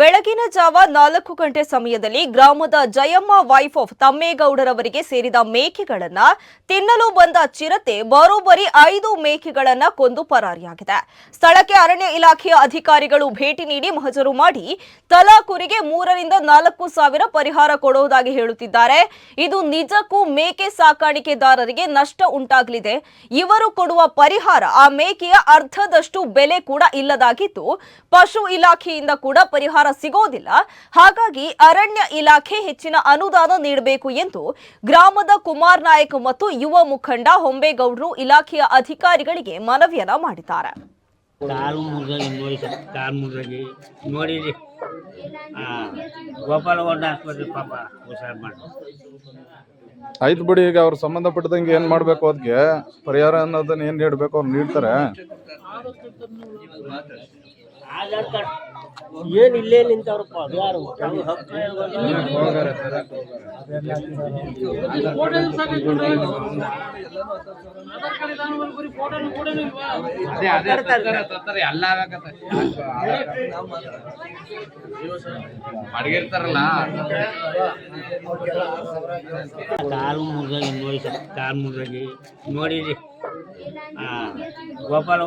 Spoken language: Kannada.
ಬೆಳಗಿನ ಜಾವ ನಾಲ್ಕು ಗಂಟೆ ಸಮಯದಲ್ಲಿ ಗ್ರಾಮದ ಜಯಮ್ಮ ವೈಫ್ ಆಫ್ ತಮ್ಮೇಗೌಡರವರಿಗೆ ಸೇರಿದ ಮೇಕೆಗಳನ್ನ ತಿನ್ನಲು ಬಂದ ಚಿರತೆ ಬರೋಬ್ಬರಿ ಐದು ಮೇಕೆಗಳನ್ನ ಕೊಂದು ಪರಾರಿಯಾಗಿದೆ. ಸ್ಥಳಕ್ಕೆ ಅರಣ್ಯ ಇಲಾಖೆಯ ಅಧಿಕಾರಿಗಳು ಭೇಟಿ ನೀಡಿ ಮಹಜರು ಮಾಡಿ ತಲಾ ಕುರಿಗೆ ಮೂರರಿಂದ ನಾಲ್ಕು ಸಾವಿರ ಪರಿಹಾರ ಕೊಡುವುದಾಗಿ ಹೇಳುತ್ತಿದ್ದಾರೆ. ಇದು ನಿಜಕ್ಕೂ ಮೇಕೆ ಸಾಕಾಣಿಕೆದಾರರಿಗೆ ನಷ್ಟ ಉಂಟಾಗಲಿದೆ. ಇವರು ಕೊಡುವ ಪರಿಹಾರ ಆ ಮೇಕೆಯ ಅರ್ಧದಷ್ಟು ಬೆಲೆ ಕೂಡ ಇಲ್ಲದಾಗಿದ್ದು, ಪಶು ಇಲಾಖೆಯಿಂದ ಕೂಡ ಪರಿಹಾರ ಸಿಗೋದಿಲ್ಲ. ಹಾಗಾಗಿ ಅರಣ್ಯ ಇಲಾಖೆ ಹೆಚ್ಚಿನ ಅನುದಾನ ನೀಡಬೇಕು ಎಂದು ಗ್ರಾಮದ ಕುಮಾರ್ ನಾಯಕ್ ಮತ್ತು ಯುವ ಮುಖಂಡ ಹೊಂಬೇಗೌಡರು ಇಲಾಖೆಯ ಅಧಿಕಾರಿಗಳಿಗೆ ಮನವಿಯನ್ನ ಮಾಡಿದ್ದಾರೆ. ಕಾಲು ಮುರಿದಾಗಿ ನೋಡಿ ಸರ್ ಕಾಲು ಮುರಿದಾಗಿ ನೋಡಿರಿ. ಹಾಂ ಗೋಪಾಲಗೌಡ ಆಸ್ಪತ್ರೆ ಪಾಪ ಹುಷಾರು ಮಾಡಿ ಆಯ್ತು ಬಿಡಿ ಈಗ ಅವ್ರ ಸಂಬಂಧಪಟ್ಟದಂಗೆ ಏನ್ ಮಾಡ್ಬೇಕು ಅದಕ್ಕೆ ಪರಿಹಾರ ಅನ್ನೋದನ್ನ ಏನ್ ನೀಡ್ಬೇಕು ಅವ್ರು ನೀಡ್ತಾರೆ? ಆಧಾರ್ ಕಾರ್ಡ್. ಏನು ಇಲ್ಲೇ ನಿಂತವ್ರಪ್ಪ? ಅದು ಯಾರು? ಅಡಗಿರ್ತಾರಲ್ಲ ಕಾಲು ಸರ್ ಕಾಲು ಮುರಿದಾಗಿ ನೋಡಿರಿ. ಆ ಗೋಪಾಲ